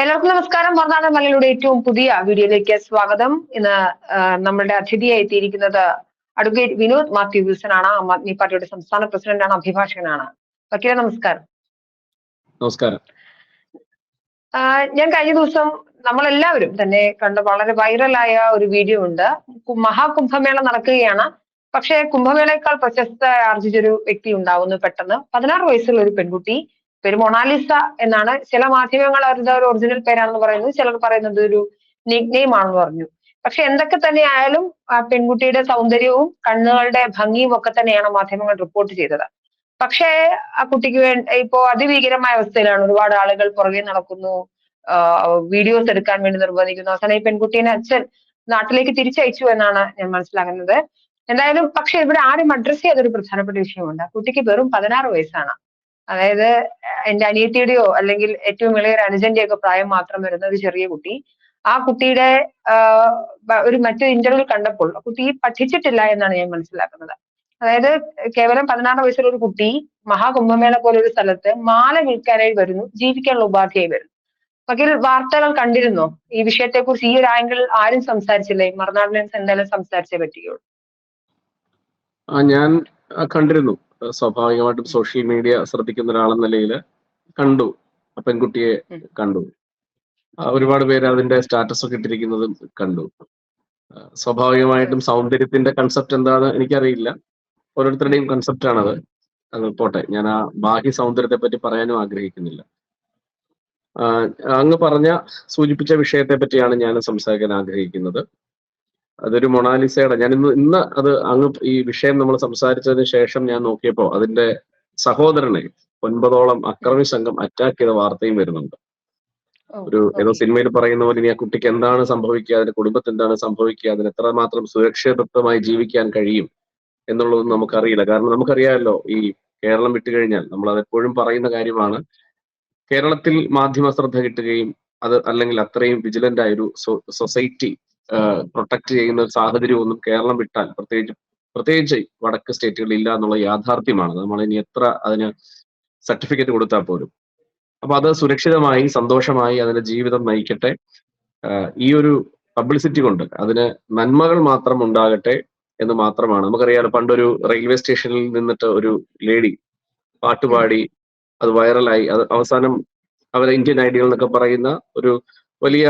എല്ലാവർക്കും നമസ്കാരം. വർണാട മലയുടെ ഏറ്റവും പുതിയ വീഡിയോയിലേക്ക് സ്വാഗതം. ഇന്ന് നമ്മളുടെ അതിഥിയായി എത്തിയിരിക്കുന്നത് അഡ്വക്കേറ്റ് വിനോദ് മാത്യു വിൽസൺ ആണ് ആം ആദ്മി പാർട്ടിയുടെ സംസ്ഥാന പ്രസിഡന്റാണ് അഭിഭാഷകനാണ്. വക്കീല നമസ്കാരം. നമസ്കാരം. ഞാൻ കഴിഞ്ഞ ദിവസം നമ്മളെല്ലാവരും തന്നെ കണ്ട വളരെ വൈറലായ ഒരു വീഡിയോ ഉണ്ട്. മഹാകുംഭമേള നടക്കുകയാണ്. പക്ഷേ കുംഭമേളയേക്കാൾ പ്രശസ്ത ആർജിച്ചൊരു വ്യക്തി ഉണ്ടാവുന്നു പെട്ടെന്ന്. പതിനാറ് വയസ്സുള്ള ഒരു പെൺകുട്ടി പേര് മൊണാലിസ എന്നാണ്. ചില മാധ്യമങ്ങൾ അവരുടെ ഒരു ഒറിജിനൽ പേരാണെന്ന് പറയുന്നത്. ചിലർ പറയുന്നത് ഒരു നിക് നെയിം ആണെന്ന് പറഞ്ഞു. പക്ഷെ എന്തൊക്കെ തന്നെ ആയാലും ആ പെൺകുട്ടിയുടെ സൗന്ദര്യവും കണ്ണുകളുടെ ഭംഗിയും ഒക്കെ തന്നെയാണ് മാധ്യമങ്ങൾ റിപ്പോർട്ട് ചെയ്തത്. പക്ഷേ ആ കുട്ടിക്ക് വേണ്ടി ഇപ്പോ അതിഭീകരമായ അവസ്ഥയിലാണ്. ഒരുപാട് ആളുകൾ പുറകെ നടക്കുന്നു. വീഡിയോസ് എടുക്കാൻ വേണ്ടി നിർബന്ധിക്കുന്നു. അവസാനം ഈ പെൺകുട്ടീനെ അച്ഛൻ നാട്ടിലേക്ക് തിരിച്ചയച്ചു എന്നാണ് ഞാൻ മനസ്സിലാക്കുന്നത് എന്തായാലും പക്ഷെ ഇവിടെ ആരും അഡ്രസ് ചെയ്തൊരു പ്രധാനപ്പെട്ട വിഷയമുണ്ട്. ആ കുട്ടിക്ക് വെറും പതിനാറ് വയസ്സാണ്. അതായത് എന്റെ അനിയത്തിയുടെയോ അല്ലെങ്കിൽ ഏറ്റവും ഇളയ ഒരു അനുജന്റെ ഒക്കെ പ്രായം മാത്രം വരുന്ന ഒരു ചെറിയ കുട്ടി. ആ കുട്ടിയുടെ ഒരു മറ്റൊരു ഇന്റർവ്യൂ കണ്ടപ്പോൾ കുട്ടി പഠിച്ചിട്ടില്ല എന്നാണ് ഞാൻ മനസ്സിലാക്കുന്നത്. അതായത് കേവലം പതിനാറ് വയസ്സുള്ള ഒരു കുട്ടി മഹാകുംഭമേള പോലെ ഒരു സ്ഥലത്ത് മാല വിൽക്കാനായി വരുന്നു ജീവിക്കാനുള്ള ഉപാധിയായി വരുന്നു. വക്കീൽ വാർത്തകൾ കണ്ടിരുന്നോ? ഈ വിഷയത്തെക്കുറിച്ച് ഈ ഒരു ആംഗിൾ ആരും സംസാരിച്ചില്ലേ? മറുനാടിനെ എന്തായാലും സംസാരിച്ചേ പറ്റുകയുള്ളൂ. ഞാൻ കണ്ടിരുന്നു. സ്വാഭാവികമായിട്ടും സോഷ്യൽ മീഡിയ ശ്രദ്ധിക്കുന്ന ഒരാളെന്ന നിലയിൽ കണ്ടു. ആ പെൺകുട്ടിയെ കണ്ടു. ഒരുപാട് പേര് അതിന്റെ സ്റ്റാറ്റസ് ഒക്കെ ഇട്ടിരിക്കുന്നതും കണ്ടു. സ്വാഭാവികമായിട്ടും സൗന്ദര്യത്തിന്റെ കൺസെപ്റ്റ് എന്താണ് എനിക്കറിയില്ല. ഓരോരുത്തരുടെയും കൺസെപ്റ്റ് ആണത്. അത് പോട്ടെ. ഞാൻ ആ ബാഹ്യ സൗന്ദര്യത്തെ പറ്റി പറയാനും ആഗ്രഹിക്കുന്നില്ല. അങ്ങ് പറഞ്ഞ സൂചിപ്പിച്ച വിഷയത്തെ പറ്റിയാണ് ഞാൻ സംസാരിക്കാൻ ആഗ്രഹിക്കുന്നത്. അതൊരു മൊണാലിസയുടെ ഞാൻ ഇന്ന് ഇന്ന് അത് അങ്ങ് ഈ വിഷയം നമ്മൾ സംസാരിച്ചതിന് ശേഷം ഞാൻ നോക്കിയപ്പോൾ അതിന്റെ സഹോദരനെ ഒൻപതോളം അക്രമി സംഘം അറ്റാക്ക് ചെയ്ത വാർത്തയും വരുന്നുണ്ട്. ഒരു ഏതോ സിനിമയിൽ പറയുന്ന പോലെ ഇനി ആ കുട്ടിക്ക് എന്താണ് സംഭവിക്കുക അതിന്റെ കുടുംബത്തിന് എന്താണ് സംഭവിക്കുക അതിന് എത്രമാത്രം സുരക്ഷിതത്വമായി ജീവിക്കാൻ കഴിയും എന്നുള്ളതൊന്നും നമുക്കറിയില്ല. കാരണം നമുക്കറിയാമല്ലോ ഈ കേരളം വിട്ടുകഴിഞ്ഞാൽ നമ്മൾ അത് എപ്പോഴും പറയുന്ന കാര്യമാണ് കേരളത്തിൽ മാധ്യമ ശ്രദ്ധ കിട്ടുകയും അത് അല്ലെങ്കിൽ അത്രയും വിജിലന്റ് ആയ ഒരു സൊസൈറ്റി പ്രൊട്ടക്ട് ചെയ്യുന്ന ഒരു സാഹചര്യം ഒന്നും കേരളം വിട്ടാൽ പ്രത്യേകിച്ച് പ്രത്യേകിച്ച് വടക്ക് സ്റ്റേറ്റുകളിൽ ഇല്ല എന്നുള്ള യാഥാർത്ഥ്യമാണ്. നമ്മൾ ഇനി എത്ര അതിന് സർട്ടിഫിക്കറ്റ് കൊടുത്താൽ പോലും. അപ്പൊ അത് സുരക്ഷിതമായി സന്തോഷമായി അതിന്റെ ജീവിതം നയിക്കട്ടെ. ഈ ഒരു പബ്ലിസിറ്റി കൊണ്ട് അതിന് നന്മകൾ മാത്രം ഉണ്ടാകട്ടെ എന്ന് മാത്രമാണ്. നമുക്കറിയാലോ പണ്ടൊരു റെയിൽവേ സ്റ്റേഷനിൽ നിന്നിട്ട് ഒരു ലേഡി പാട്ടുപാടി അത് വൈറലായി അത് അവസാനം അവരെ ഇന്ത്യൻ ഐഡിയൽ എന്നൊക്കെ പറയുന്ന ഒരു വലിയ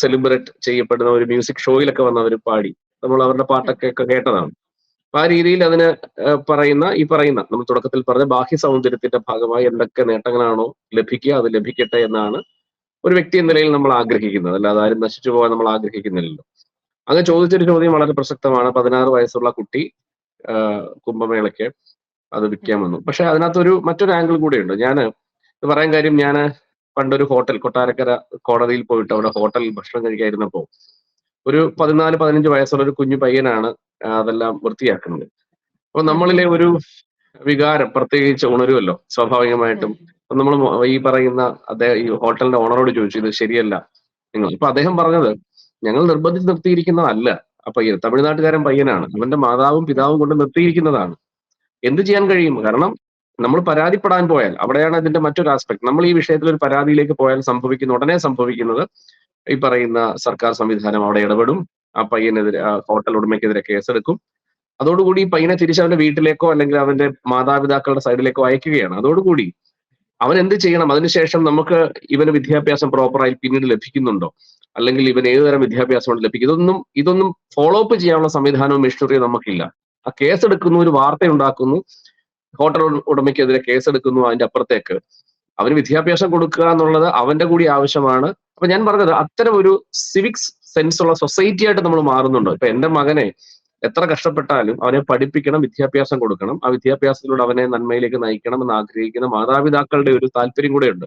സെലിബ്രേറ്റ് ചെയ്യപ്പെടുന്ന ഒരു മ്യൂസിക് ഷോയിലൊക്കെ വന്ന് അവർ പാടി. നമ്മൾ അവരുടെ പാട്ടൊക്കെ കേട്ടതാണ്. അപ്പൊ ആ രീതിയിൽ അതിന് പറയുന്ന ഈ പറയുന്ന നമ്മൾ തുടക്കത്തിൽ പറഞ്ഞ ബാഹ്യ സൗന്ദര്യത്തിന്റെ ഭാഗമായി എന്തൊക്കെ നേട്ടങ്ങളാണോ ലഭിക്കുക അത് ലഭിക്കട്ടെ എന്നാണ് ഒരു വ്യക്തി എന്ന നിലയിൽ നമ്മൾ ആഗ്രഹിക്കുന്നത്. അല്ലാതെ ആരും നശിച്ചു പോകാൻ നമ്മൾ ആഗ്രഹിക്കുന്നില്ലല്ലോ. അങ്ങ് ചോദിച്ചൊരു ചോദ്യം വളരെ പ്രസക്തമാണ്. പതിനാറ് വയസ്സുള്ള കുട്ടി കുംഭമേളയ്ക്ക് അത് വിൽക്കാൻ വന്നു. പക്ഷെ അതിനകത്തൊരു മറ്റൊരു ആംഗിൾ കൂടെയുണ്ട് ഞാൻ പറയാൻ കാര്യം ഞാൻ പണ്ടൊരു ഹോട്ടൽ കൊട്ടാരക്കര കോടതിയിൽ പോയിട്ട് അവിടെ ഹോട്ടലിൽ ഭക്ഷണം കഴിക്കായിരുന്നപ്പോ ഒരു പതിനാല് പതിനഞ്ച് വയസ്സുള്ള ഒരു കുഞ്ഞു പയ്യനാണ് അതെല്ലാം വൃത്തിയാക്കുന്നത്. അപ്പൊ നമ്മളിലെ ഒരു വികാരം പ്രത്യേകിച്ച് ഉണരുമല്ലോ സ്വാഭാവികമായിട്ടും. നമ്മൾ ഈ പറയുന്ന അദ്ദേഹം ഈ ഹോട്ടലിന്റെ ഓണറോട് ചോദിച്ചു ഇത് ശരിയല്ല നിങ്ങൾ. ഇപ്പൊ അദ്ദേഹം പറഞ്ഞത് ഞങ്ങൾ നിർബന്ധിച്ച് നിർത്തിയിരിക്കുന്നതല്ല. ആ പയ്യൻ തമിഴ്നാട്ടുകാരൻ പയ്യനാണ്. അവന്റെ മാതാവും പിതാവും കൊണ്ട് നിർത്തിയിരിക്കുന്നതാണ്. എന്ത് ചെയ്യാൻ കഴിയും? കാരണം നമ്മൾ പരാതിപ്പെടാൻ പോയാൽ അവിടെയാണ് അതിന്റെ മറ്റൊരു ആസ്പെക്ട് നമ്മൾ ഈ വിഷയത്തിൽ ഒരു പരാതിയിലേക്ക് പോയാൽ സംഭവിക്കുന്ന ഉടനെ സംഭവിക്കുന്നത് ഈ പറയുന്ന സർക്കാർ സംവിധാനം അവിടെ ഇടപെടും. ആ പയ്യനെതിരെ ഹോട്ടൽ ഉടമയ്ക്കെതിരെ കേസെടുക്കും. അതോടുകൂടി ഈ പയ്യനെ തിരിച്ച് അവന്റെ വീട്ടിലേക്കോ അല്ലെങ്കിൽ അവന്റെ മാതാപിതാക്കളുടെ സൈഡിലേക്കോ അയക്കുകയാണ്. അതോടുകൂടി അവൻ എന്ത് ചെയ്യണം? അതിനുശേഷം നമുക്ക് ഇവന് വിദ്യാഭ്യാസം പ്രോപ്പറായി പിന്നീട് ലഭിക്കുന്നുണ്ടോ? അല്ലെങ്കിൽ ഇവൻ ഏതുതരം വിദ്യാഭ്യാസമാണ് ലഭിക്കും? ഇതൊന്നും ഇതൊന്നും ഫോളോ അപ്പ് ചെയ്യാനുള്ള സംവിധാനവും മെഷീനറിയും നമുക്കില്ല. ആ കേസ് എടുക്കുന്നു ഒരു വാർത്ത ഉണ്ടാക്കുന്നു. ഹോട്ടൽ ഉട- ഉടമയ്ക്കെതിരെ കേസെടുക്കുന്നു അതിന്റെ അപ്പുറത്തേക്ക്. അവന് വിദ്യാഭ്യാസം കൊടുക്കുക എന്നുള്ളത് അവന്റെ കൂടി ആവശ്യമാണ്. അപ്പൊ ഞാൻ പറഞ്ഞത് അത്തരം ഒരു സിവിക്സ് സെൻസ് ഉള്ള സൊസൈറ്റി ആയിട്ട് നമ്മൾ മാറുന്നുണ്ട്? ഇപ്പൊ എന്റെ മകനെ എത്ര കഷ്ടപ്പെട്ടാലും അവനെ പഠിപ്പിക്കണം വിദ്യാഭ്യാസം കൊടുക്കണം. ആ വിദ്യാഭ്യാസത്തിലൂടെ അവനെ നന്മയിലേക്ക് നയിക്കണം എന്ന് ആഗ്രഹിക്കുന്ന മാതാപിതാക്കളുടെ ഒരു താല്പര്യം ഉണ്ട്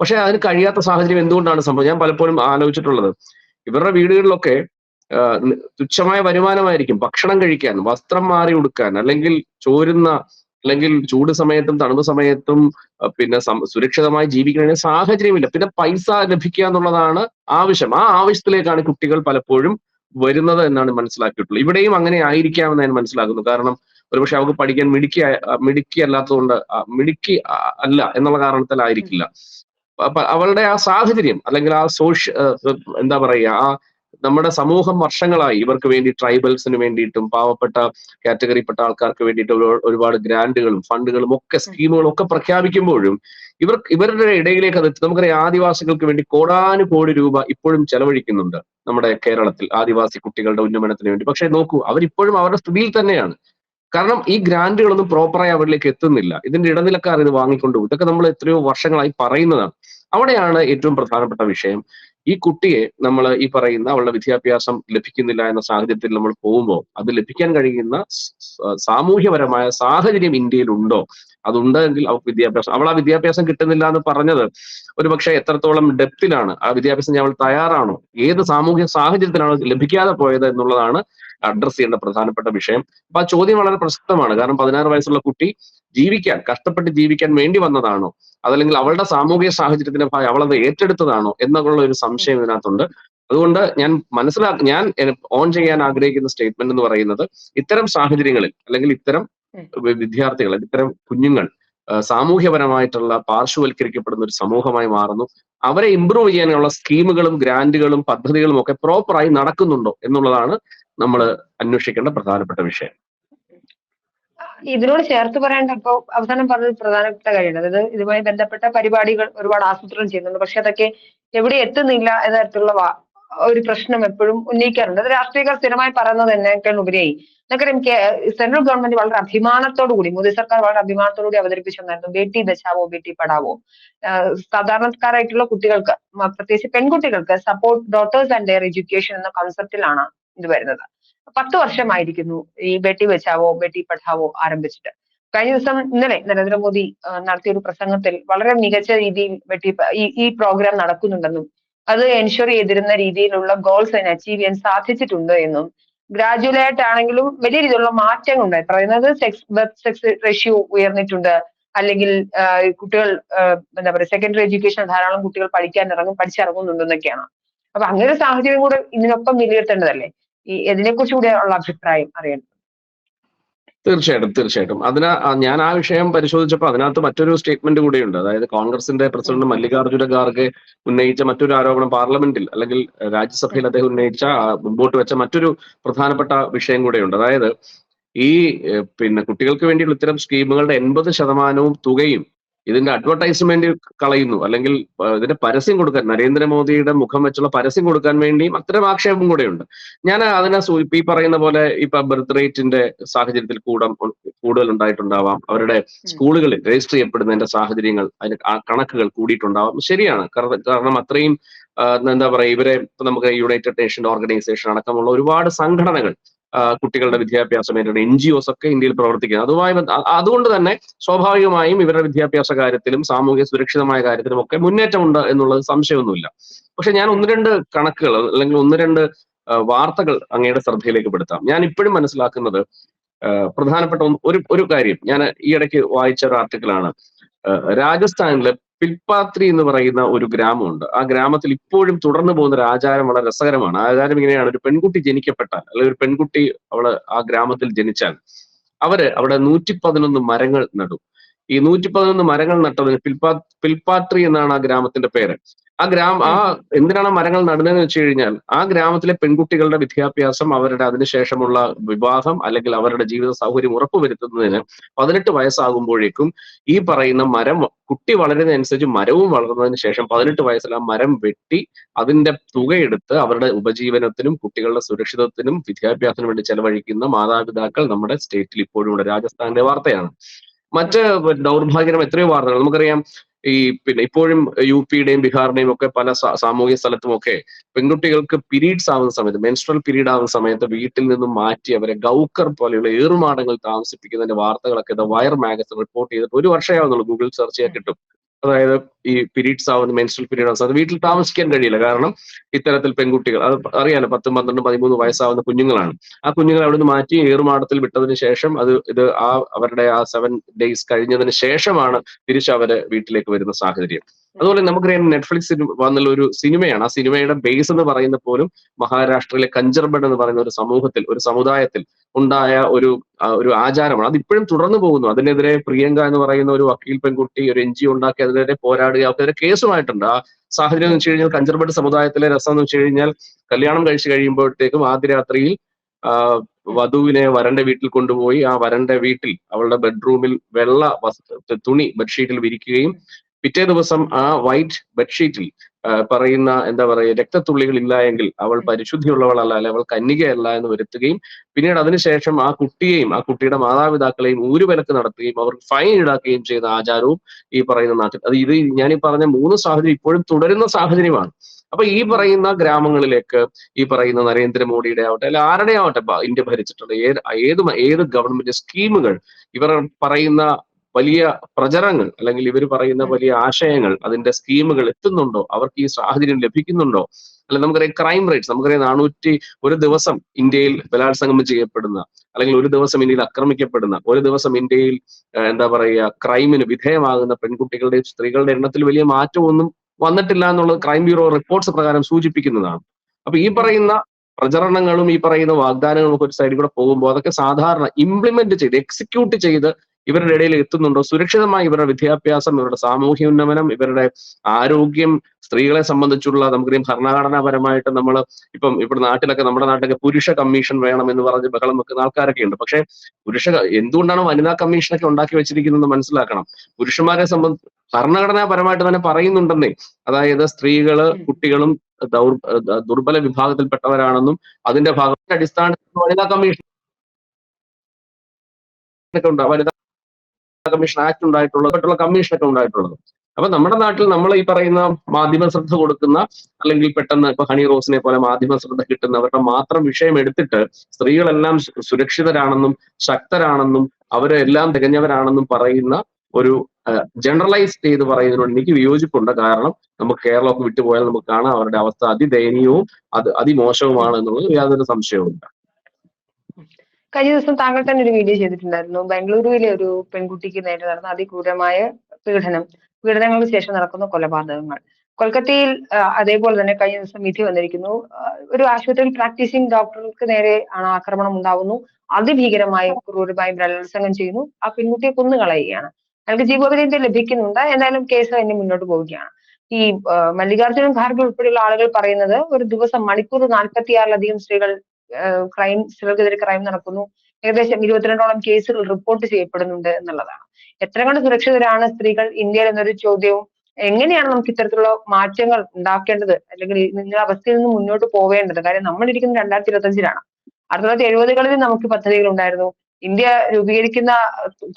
പക്ഷെ അതിന് കഴിയാത്ത സാഹചര്യം എന്തുകൊണ്ടാണ് സംഭവം? ഞാൻ പലപ്പോഴും ആലോചിച്ചിട്ടുള്ളത്. ഇവരുടെ വീടുകളിലൊക്കെ തുച്ഛമായ വരുമാനമായിരിക്കും. ഭക്ഷണം കഴിക്കാൻ വസ്ത്രം മാറി ഉടുക്കാൻ അല്ലെങ്കിൽ ചോരുന്ന അല്ലെങ്കിൽ ചൂട് സമയത്തും തണുപ്പ് സമയത്തും പിന്നെ സുരക്ഷിതമായി ജീവിക്കുന്നതിന് സാഹചര്യമില്ല. പിന്നെ പൈസ ലഭിക്കുക എന്നുള്ളതാണ് ആവശ്യം. ആ ആവശ്യത്തിലേക്കാണ് കുട്ടികൾ പലപ്പോഴും വരുന്നത് എന്നാണ് മനസ്സിലാക്കിയിട്ടുള്ളത്. ഇവിടെയും അങ്ങനെ ആയിരിക്കാമെന്ന് ഞാൻ മനസ്സിലാക്കുന്നു. കാരണം ഒരുപക്ഷെ അവർക്ക് പഠിക്കാൻ മിടുക്കി മിടുക്കി അല്ലാത്തതുകൊണ്ട് മിടുക്കി അല്ല എന്നുള്ള കാരണത്തിലായിരിക്കില്ല. അവളുടെ ആ സാഹചര്യം അല്ലെങ്കിൽ ആ സോഷ്യ എന്താ പറയുക ആ നമ്മുടെ സമൂഹം വർഷങ്ങളായി ഇവർക്ക് വേണ്ടി ട്രൈബൽസിന് വേണ്ടിയിട്ടും പാവപ്പെട്ട കാറ്റഗറിപ്പെട്ട ആൾക്കാർക്ക് വേണ്ടിയിട്ട് ഒരു- ഒരുപാട് ഗ്രാൻഡുകളും ഫണ്ടുകളും ഒക്കെ സ്കീമുകളും ഒക്കെ പ്രഖ്യാപിക്കുമ്പോഴും ഇവർ ഇവരുടെ ഇടയിലേക്ക് അത് നമുക്കറിയാം ആദിവാസികൾക്ക് വേണ്ടി കോടാനുകോടി രൂപ ഇപ്പോഴും ചെലവഴിക്കുന്നുണ്ട് നമ്മുടെ കേരളത്തിൽ ആദിവാസി കുട്ടികളുടെ ഉന്നമനത്തിന് വേണ്ടി. പക്ഷെ നോക്കൂ അവരിപ്പോഴും അവരുടെ സ്ഥിതിയിൽ തന്നെയാണ്. കാരണം ഈ ഗ്രാന്റുകളൊന്നും പ്രോപ്പറായി അവരിലേക്ക് എത്തുന്നില്ല. ഇതിന്റെ ഇടനിലക്കാർ ഇത് വാങ്ങിക്കൊണ്ടു ഇതൊക്കെ നമ്മൾ എത്രയോ വർഷങ്ങളായി പറയുന്നതാണ്. അവിടെയാണ് ഏറ്റവും പ്രധാനപ്പെട്ട വിഷയം. ഈ കുട്ടിയെ നമ്മൾ ഈ പറയുന്ന അവളുടെ വിദ്യാഭ്യാസം ലഭിക്കുന്നില്ല എന്ന സാഹചര്യത്തിൽ നമ്മൾ പോകുമ്പോൾ അത് ലഭിക്കാൻ കഴിയുന്ന സാമൂഹ്യപരമായ സാഹചര്യം ഇന്ത്യയിൽ ഉണ്ടോ? അതുണ്ടെങ്കിൽ അവൾക്ക് വിദ്യാഭ്യാസം അവൾ ആ വിദ്യാഭ്യാസം കിട്ടുന്നില്ല എന്ന് പറഞ്ഞത് ഒരു പക്ഷേ എത്രത്തോളം ഡെപ്തിലാണ് ആ വിദ്യാഭ്യാസം അവൾ തയ്യാറാണോ? ഏത് സാമൂഹ്യ സാഹചര്യത്തിലാണ് ലഭിക്കാതെ പോയത് എന്നുള്ളതാണ് അഡ്രസ് ചെയ്യേണ്ട പ്രധാനപ്പെട്ട വിഷയം. അപ്പൊ ആ ചോദ്യം വളരെ പ്രസക്തമാണ്. കാരണം പതിനാറ് വയസ്സുള്ള കുട്ടി ജീവിക്കാൻ കഷ്ടപ്പെട്ട് ജീവിക്കാൻ വേണ്ടി വന്നതാണോ? അതല്ലെങ്കിൽ അവളുടെ സാമൂഹിക സാഹചര്യത്തിന്റെ ഭാഗം അവളത് ഏറ്റെടുത്തതാണോ എന്നുള്ള ഒരു സംശയം ഇതിനകത്തുണ്ട്. അതുകൊണ്ട് ഞാൻ മനസ്സിലാ ഞാൻ ഓൺ ചെയ്യാൻ ആഗ്രഹിക്കുന്ന സ്റ്റേറ്റ്മെന്റ് എന്ന് പറയുന്നത് ഇത്തരം സാഹചര്യങ്ങളിൽ അല്ലെങ്കിൽ ഇത്തരം വിദ്യാർത്ഥികൾ ഇത്തരം കുഞ്ഞുങ്ങൾ സാമൂഹ്യപരമായിട്ടുള്ള പാർശ്വവൽക്കരിക്കപ്പെടുന്ന ഒരു സമൂഹമായി മാറുന്നു. അവരെ ഇമ്പ്രൂവ് ചെയ്യാനുള്ള സ്കീമുകളും ഗ്രാന്റുകളും പദ്ധതികളും ഒക്കെ പ്രോപ്പറായി നടക്കുന്നുണ്ടോ എന്നുള്ളതാണ് നമ്മൾ അന്വേഷിക്കേണ്ട പ്രധാനപ്പെട്ട വിഷയം. ഇതിനോട് ചേർത്ത് പറയേണ്ട ഇപ്പൊ അവസാനം പറഞ്ഞത് പ്രധാനപ്പെട്ട കാര്യമാണ് അതായത് ഇതുമായി ബന്ധപ്പെട്ട പരിപാടികൾ ഒരുപാട് ആസൂത്രണം ചെയ്യുന്നുണ്ട്. പക്ഷെ അതൊക്കെ എവിടെ എത്തുന്നില്ല എന്ന തരത്തിലുള്ള ഒരു പ്രശ്നം എപ്പോഴും ഉന്നയിക്കാറുണ്ട്. അത് രാഷ്ട്രീയക്കാർ സ്ഥിരമായി പറയുന്നത് എന്നേക്കാൾ ഉപരിയായി. നമുക്കറിയാം കേ- സെൻട്രൽ ഗവൺമെന്റ് വളരെ അഭിമാനത്തോടു കൂടി മോദി സർക്കാർ വളരെ അഭിമാനത്തോടു കൂടി അവതരിപ്പിച്ചെന്നായിരുന്നു. ബേട്ടി ബച്ചാവോ ബേട്ടി ആഹ് സാധാരണക്കാരായിട്ടുള്ള കുട്ടികൾക്ക് പ്രത്യേകിച്ച് പെൺകുട്ടികൾക്ക് support daughters and dare education എന്ന കോൺസെപ്റ്റിലാണ് ഇത് വരുന്നത്. പത്ത് വർഷമായിരിക്കുന്നു ഈ ബേട്ടി ബച്ചാവോ ബേട്ടി പഠാവോ ആരംഭിച്ചിട്ട്. കഴിഞ്ഞ ദിവസം ഇന്നലെ നരേന്ദ്രമോദി നടത്തിയ ഒരു പ്രസംഗത്തിൽ വളരെ മികച്ച രീതിയിൽ ബേട്ടി ഈ ഈ പ്രോഗ്രാം നടക്കുന്നുണ്ടെന്നും അത് എൻഷുർ ചെയ്തിരുന്ന രീതിയിലുള്ള ഗോൾസ് അതിന് അച്ചീവ് ചെയ്യാൻ സാധിച്ചിട്ടുണ്ട് എന്നും ഗ്രാജുവൽ ആയിട്ടാണെങ്കിലും വലിയ രീതിയിലുള്ള മാറ്റങ്ങൾ ഉണ്ടായി പറയുന്നത് സെക്സ് ബർത്ത് സെക്സ് റേഷ്യോ ഉയർന്നിട്ടുണ്ട്. അല്ലെങ്കിൽ കുട്ടികൾ എന്താ പറയുക സെക്കൻഡറി എഡ്യൂക്കേഷൻ ധാരാളം കുട്ടികൾ പഠിക്കാൻ ഇറങ്ങും പഠിച്ചിറങ്ങുന്നുണ്ടെന്നൊക്കെയാണ്. അപ്പൊ അങ്ങനെ ഒരു സാഹചര്യം കൂടെ ഇതിനൊപ്പം വിലയിരുത്തേണ്ടതല്ലേ? ഈ ഇതിനെക്കുറിച്ച് കൂടെ ഉള്ള അഭിപ്രായം അറിയണം. തീർച്ചയായിട്ടും തീർച്ചയായിട്ടും. അതിന ഞാൻ ആ വിഷയം പരിശോധിച്ചപ്പോൾ അതിനകത്ത് മറ്റൊരു സ്റ്റേറ്റ്മെന്റ് കൂടിയുണ്ട്. അതായത് കോൺഗ്രസിന്റെ പ്രസിഡന്റ് മല്ലികാർജുന ഖാർഗെ ഉന്നയിച്ച മറ്റൊരു ആരോപണം പാർലമെന്റിൽ അല്ലെങ്കിൽ രാജ്യസഭയിൽ അദ്ദേഹം ഉന്നയിച്ച മുമ്പോട്ട് വെച്ച മറ്റൊരു പ്രധാനപ്പെട്ട വിഷയം കൂടെയുണ്ട്. അതായത് ഈ പിന്നെ കുട്ടികൾക്ക് വേണ്ടിയുള്ള ഇത്തരം സ്കീമുകളുടെ എൺപത് ശതമാനവും തുകയും ഇതിന്റെ അഡ്വർടൈസ്മെന്റ് കളയുന്നു. അല്ലെങ്കിൽ ഇതിന്റെ പരസ്യം കൊടുക്കാൻ നരേന്ദ്രമോദിയുടെ മുഖം വെച്ചുള്ള പരസ്യം കൊടുക്കാൻ വേണ്ടിയും അത്തരം ആക്ഷേപം കൂടെയുണ്ട്. ഞാൻ അതിനെ ഈ പറയുന്ന പോലെ ഇപ്പൊ ബർത്ത് റേറ്റിന്റെ സാഹചര്യത്തിൽ കൂടം കൂടുതൽ ഉണ്ടായിട്ടുണ്ടാവാം. അവരുടെ സ്കൂളുകളിൽ രജിസ്റ്റർ ചെയ്യപ്പെടുന്നതിന്റെ സാഹചര്യങ്ങൾ അതിന് ആ കണക്കുകൾ കൂടിയിട്ടുണ്ടാവാം. ശരിയാണ്. കാരണം അത്രയും എന്താ പറയുക ഇവരെ ഇപ്പൊ നമുക്ക് യുണൈറ്റഡ് നേഷൻ ഓർഗനൈസേഷൻ അടക്കമുള്ള ഒരുപാട് സംഘടനകൾ കുട്ടികളുടെ വിദ്യാഭ്യാസം എൻ ജി ഒസ് ഒക്കെ ഇന്ത്യയിൽ പ്രവർത്തിക്കുന്നത് അതുമായി അതുകൊണ്ട് തന്നെ സ്വാഭാവികമായും ഇവരുടെ വിദ്യാഭ്യാസ കാര്യത്തിലും സാമൂഹിക സുരക്ഷിതമായ കാര്യത്തിലും ഒക്കെ മുന്നേറ്റമുണ്ട് എന്നുള്ളത് സംശയമൊന്നുമില്ല. പക്ഷെ ഞാൻ ഒന്ന് രണ്ട് കണക്കുകൾ അല്ലെങ്കിൽ ഒന്ന് രണ്ട് വാർത്തകൾ അങ്ങയുടെ ശ്രദ്ധയിലേക്ക് പെടുത്താം. ഞാൻ ഇപ്പോഴും മനസ്സിലാക്കുന്നത് പ്രധാനപ്പെട്ട ഒരു ഒരു കാര്യം ഞാൻ ഈ ഇടയ്ക്ക് വായിച്ച ഒരു ആർട്ടിക്കിളാണ്. രാജസ്ഥാനിലെ പിൽപാത്രി എന്ന് പറയുന്ന ഒരു ഗ്രാമമുണ്ട്. ആ ഗ്രാമത്തിൽ ഇപ്പോഴും തുടർന്നു പോകുന്ന ഒരു ആചാരം വളരെ രസകരമാണ്. ആചാരം ഇങ്ങനെയാണ്. ഒരു പെൺകുട്ടി ജനിക്കപ്പെട്ടാൽ അല്ലെങ്കിൽ ഒരു പെൺകുട്ടി അവൾ ആ ഗ്രാമത്തിൽ ജനിച്ചാൽ അവർ അവിടെ നൂറ്റി പതിനൊന്ന് മരങ്ങൾ നടും. ഈ നൂറ്റി പതിനൊന്ന് മരങ്ങൾ നട്ടതിന് പിൽപാ പിൽപാത്രി എന്നാണ് ആ ഗ്രാമത്തിന്റെ പേര്. ആ ഗ്രാമ ആ എന്തിനാണ് മരങ്ങൾ നടുന്നതെന്ന് വെച്ച് കഴിഞ്ഞാൽ ആ ഗ്രാമത്തിലെ പെൺകുട്ടികളുടെ വിദ്യാഭ്യാസം അവരുടെ അതിനുശേഷമുള്ള വിവാഹം അല്ലെങ്കിൽ അവരുടെ ജീവിത സൗകര്യം ഉറപ്പുവരുത്തുന്നതിന് പതിനെട്ട് വയസ്സാകുമ്പോഴേക്കും ഈ പറയുന്ന മരം കുട്ടി വളരുന്നതനുസരിച്ച് മരവും വളർന്നതിന് ശേഷം പതിനെട്ട് വയസ്സിൽ ആ മരം വെട്ടി അതിന്റെ തുകയെടുത്ത് അവരുടെ ഉപജീവനത്തിനും കുട്ടികളുടെ സുരക്ഷിതത്വത്തിനും വിദ്യാഭ്യാസത്തിനും വേണ്ടി ചെലവഴിക്കുന്ന മാതാപിതാക്കൾ നമ്മുടെ സ്റ്റേറ്റിൽ ഇപ്പോഴും ഉണ്ട് രാജസ്ഥാനിലെ വാർത്തയാണ്. മറ്റ് ദൗർഭാഗ്യം എത്രയോ വാർത്തകൾ. നമുക്കറിയാം ഈ പിന്നെ ഇപ്പോഴും യു പിയുടെയും ബീഹാറിന്റെയും ഒക്കെ പല സാമൂഹിക സ്ഥലത്തും ഒക്കെ പെൺകുട്ടികൾക്ക് പീരീഡ്സ് ആവുന്ന സമയത്ത് മെൻസ്ട്രൽ പീരീഡ് ആവുന്ന സമയത്ത് വീട്ടിൽ നിന്നും മാറ്റി അവരെ ഗൗക്കർ പോലെയുള്ള ഏറുമാടങ്ങൾ താമസിപ്പിക്കുന്നതിന്റെ വാർത്തകളൊക്കെ ദ വയർ മാഗസിൻ റിപ്പോർട്ട് ചെയ്തിട്ട് ഒരു വർഷമാവുന്നുള്ളൂ ഗൂഗിൾ സെർച്ച് ചെയ്യാൻ കിട്ടും. അതായത് ഈ പീരീഡ്സ് ആവുന്ന മെൻസ്ട്രൽ പീരീഡ് സമയത്ത് വീട്ടിൽ താമസിക്കാൻ കഴിയില്ല. കാരണം ഇത്തരത്തിൽ പെൺകുട്ടികൾ അത് അറിയാലോ പത്തും പന്ത്രണ്ടും പതിമൂന്ന് വയസ്സാവുന്ന കുഞ്ഞുങ്ങളാണ്. ആ കുഞ്ഞുങ്ങളെ അവിടുന്ന് മാറ്റി ഏറുമാടത്തിൽ വിട്ടതിന് ശേഷം അത് ഇത് ആ അവരുടെ ആ സെവൻ ഡേയ്സ് കഴിഞ്ഞതിന് ശേഷമാണ് തിരിച്ച് അവർ വീട്ടിലേക്ക് വരുന്ന സാഹചര്യം. അതുപോലെ നമുക്കറിയാം നെറ്റ്ഫ്ലിക്സിൽ വന്നുള്ള ഒരു സിനിമയാണ്. ആ സിനിമയുടെ ബേസ് എന്ന് പറയുന്ന പോലും മഹാരാഷ്ട്രയിലെ കഞ്ചർബഡ് എന്ന് പറയുന്ന ഒരു സമൂഹത്തിൽ ഒരു സമുദായത്തിൽ ഉണ്ടായ ഒരു ഒരു ആചാരമാണ്. അത് ഇപ്പോഴും തുടർന്നു പോകുന്നു. അതിനെതിരെ പ്രിയങ്ക എന്ന് പറയുന്ന ഒരു വക്കീൽ പെൺകുട്ടി ഒരു എൻ ജി ഉണ്ടാക്കി അതിനെതിരെ പോരാടുക അവർക്കെതിരെ കേസുമായിട്ടുണ്ട്. ആ സാഹചര്യം എന്ന് വെച്ച് കഴിഞ്ഞാൽ കഞ്ചർബഡ് സമുദായത്തിലെ രസം എന്ന് വെച്ച് കഴിഞ്ഞാൽ കല്യാണം കഴിച്ചു കഴിയുമ്പോഴത്തേക്കും ആദ്യ രാത്രിയിൽ വധുവിനെ വരന്റെ വീട്ടിൽ കൊണ്ടുപോയി ആ വരന്റെ വീട്ടിൽ അവളുടെ ബെഡ്റൂമിൽ വെള്ള തുണി ബെഡ്ഷീറ്റിൽ വിരിക്കുകയും പിറ്റേ ദിവസം ആ വൈറ്റ് ബെഡ്ഷീറ്റിൽ പറയുന്ന എന്താ പറയുക രക്തത്തുള്ളികൾ ഇല്ല എങ്കിൽ അവൾ പരിശുദ്ധിയുള്ളവളല്ല അല്ലെ അവൾ കന്യകയല്ല എന്ന് വരുത്തുകയും പിന്നീട് അതിനുശേഷം ആ കുട്ടിയെയും ആ കുട്ടിയുടെ മാതാപിതാക്കളെയും ഊരുവിലക്ക് നടത്തുകയും അവർക്ക് ഫൈൻ ഈടാക്കുകയും ചെയ്ത ആചാരവും ഈ പറയുന്ന നാട്ടിൽ അത് ഇത് ഞാൻ ഈ പറഞ്ഞ മൂന്ന് സാഹചര്യം ഇപ്പോഴും തുടരുന്ന സാഹചര്യമാണ്. അപ്പൊ ഈ പറയുന്ന ഗ്രാമങ്ങളിലേക്ക് ഈ പറയുന്ന നരേന്ദ്രമോദിയുടെ ആവട്ടെ അല്ലെ ആരുടെ ആവട്ടെ ഇന്ത്യ ഭരിച്ചിട്ടുള്ള ഏത് ഏത് ഏത് ഗവൺമെന്റ് സ്കീമുകൾ ഇവർ പറയുന്ന വലിയ പ്രചരങ്ങൾ അല്ലെങ്കിൽ ഇവർ പറയുന്ന വലിയ ആശയങ്ങൾ അതിന്റെ സ്കീമുകൾ എത്തുന്നുണ്ടോ? അവർക്ക് ഈ സാഹചര്യം ലഭിക്കുന്നുണ്ടോ? അല്ലെ നമുക്കറിയാം ക്രൈം റേറ്റ്സ് നമുക്കറിയാം നാനൂറ്റി ഒരു ദിവസം ഇന്ത്യയിൽ ബലാത്സംഗം ചെയ്യപ്പെടുന്ന അല്ലെങ്കിൽ ഒരു ദിവസം ഇന്ത്യയിൽ ആക്രമിക്കപ്പെടുന്ന ഒരു ദിവസം ഇന്ത്യയിൽ എന്താ പറയുക ക്രൈമിന് വിധേയമാകുന്ന പെൺകുട്ടികളുടെ സ്ത്രീകളുടെ എണ്ണത്തിൽ വലിയ മാറ്റമൊന്നും വന്നിട്ടില്ല എന്നുള്ളത് ക്രൈം ബ്യൂറോ റിപ്പോർട്ട്സ് പ്രകാരം സൂചിപ്പിക്കുന്നതാണ്. അപ്പൊ ഈ പറയുന്ന പ്രചരണങ്ങളും ഈ പറയുന്ന വാഗ്ദാനങ്ങളും ഒക്കെ ഒരു സൈഡിൽ കൂടെ പോകുമ്പോൾ അതൊക്കെ സാധാരണ ഇംപ്ലിമെന്റ് ചെയ്ത് എക്സിക്യൂട്ട് ചെയ്ത് ഇവരുടെ ഇടയിൽ എത്തുന്നുണ്ടോ? സുരക്ഷിതമായി ഇവരുടെ വിദ്യാഭ്യാസം ഇവരുടെ സാമൂഹ്യ ഉന്നമനം ഇവരുടെ ആരോഗ്യം സ്ത്രീകളെ സംബന്ധിച്ചുള്ള നമുക്കറിയാം ഭരണഘടനാപരമായിട്ട് നമ്മൾ ഇപ്പം ഇവിടെ നാട്ടിലൊക്കെ നമ്മുടെ നാട്ടിലൊക്കെ പുരുഷ കമ്മീഷൻ വേണം എന്ന് പറഞ്ഞ് ബഹളം വെക്കുന്ന ആൾക്കാരൊക്കെ ഉണ്ട്. പക്ഷെ പുരുഷ എന്തുകൊണ്ടാണ് വനിതാ കമ്മീഷനൊക്കെ ഉണ്ടാക്കി വെച്ചിരിക്കുന്നത് മനസ്സിലാക്കണം. പുരുഷന്മാരെ സംബന്ധിച്ച് ഭരണഘടനാപരമായിട്ട് തന്നെ പറയുന്നുണ്ടെന്നേ. അതായത് സ്ത്രീകൾ കുട്ടികളും ദൗർ ദുർബല വിഭാഗത്തിൽപ്പെട്ടവരാണെന്നും അതിന്റെ ഭാഗത്തിന്റെ അടിസ്ഥാനത്തിൽ വനിതാ കമ്മീഷൻ വനിതാ കമ്മീഷൻ ആക്ട് ഉണ്ടായിട്ടുള്ളത് മറ്റുള്ള കമ്മീഷനൊക്കെ ഉണ്ടായിട്ടുള്ളത്. അപ്പൊ നമ്മുടെ നാട്ടിൽ നമ്മൾ ഈ പറയുന്ന മാധ്യമ ശ്രദ്ധ കൊടുക്കുന്ന അല്ലെങ്കിൽ പെട്ടെന്ന് ഇപ്പൊ ഹണി റോസിനെ പോലെ മാധ്യമ ശ്രദ്ധ കിട്ടുന്നവരുടെ മാത്രം വിഷയം എടുത്തിട്ട് സ്ത്രീകളെല്ലാം സുരക്ഷിതരാണെന്നും ശക്തരാണെന്നും അവരെല്ലാം തികഞ്ഞവരാണെന്നും പറയുന്ന ഒരു ജനറലൈസ് ചെയ്ത് പറയുന്നതിനോട് എനിക്ക് വിയോജിപ്പുണ്ട്. കാരണം നമുക്ക് കേരളമൊക്കെ വിട്ടുപോയാൽ നമുക്ക് കാണാം അവരുടെ അവസ്ഥ അതിദയനീയവും അത് അതിമോശവുമാണ് എന്നുള്ളത് യാതൊരു സംശയവുമില്ല. കഴിഞ്ഞ ദിവസം താങ്കൾ തന്നെ ഒരു വീഡിയോ ചെയ്തിട്ടുണ്ടായിരുന്നു. ബാംഗ്ലൂരുവിലെ ഒരു പെൺകുട്ടിക്ക് നേരെ നടന്ന അതിക്രൂരമായ പീഡനം. പീഡനങ്ങൾക്ക് ശേഷം നടക്കുന്ന കൊലപാതകങ്ങൾ. കൊൽക്കത്തയിൽ അതേപോലെ തന്നെ കഴിഞ്ഞ ദിവസം വിധി വന്നിരിക്കുന്നു. ഒരു ആശുപത്രിയിൽ പ്രാക്ടീസിംഗ് ഡോക്ടർക്ക് നേരെ ആണ് ആക്രമണം ഉണ്ടാവുന്നു. അതിഭീകരമായ ക്രൂരമായി ബലാത്സംഗം ചെയ്യുന്നു. ആ പെൺകുട്ടിയെ കൊന്നുകളയുകയാണ്. അയാൾക്ക് ജീവപര്യന്തം ലഭിക്കുന്നുണ്ട്. എന്തായാലും കേസ് തന്നെ മുന്നോട്ട് പോവുകയാണ്. ഈ ആ, മല്ലികാർജുൻ ഖാർഗെ ഉൾപ്പെടെയുള്ള ആളുകൾ പറയുന്നത് ഒരു ദിവസം മണിക്കൂർ നാൽപ്പത്തിയാറിലധികം സ്ത്രീകൾ ക്രൈം സ്ത്രീകൾക്കെതിരെ ക്രൈം നടക്കുന്നു. ഏകദേശം ഇരുപത്തിരണ്ടോളം കേസുകൾ റിപ്പോർട്ട് ചെയ്യപ്പെടുന്നുണ്ട് എന്നുള്ളതാണ്. എത്ര കണ്ട് സുരക്ഷിതരാണ് സ്ത്രീകൾ ഇന്ത്യയിൽ എന്നൊരു ചോദ്യവും. എങ്ങനെയാണ് നമുക്ക് ഇത്തരത്തിലുള്ള മാറ്റങ്ങൾ ഉണ്ടാക്കേണ്ടത്? അല്ലെങ്കിൽ നിങ്ങളുടെ അവസ്ഥയിൽ നിന്ന് മുന്നോട്ട് പോവേണ്ടത്? കാര്യം നമ്മൾ ഇരിക്കുന്നത് രണ്ടായിരത്തി ഇരുപത്തി അഞ്ചിലാണ് ആയിരത്തി തൊള്ളായിരത്തി എഴുപതുകളിൽ നമുക്ക് പദ്ധതികൾ ഉണ്ടായിരുന്നു. ഇന്ത്യ രൂപീകരിക്കുന്ന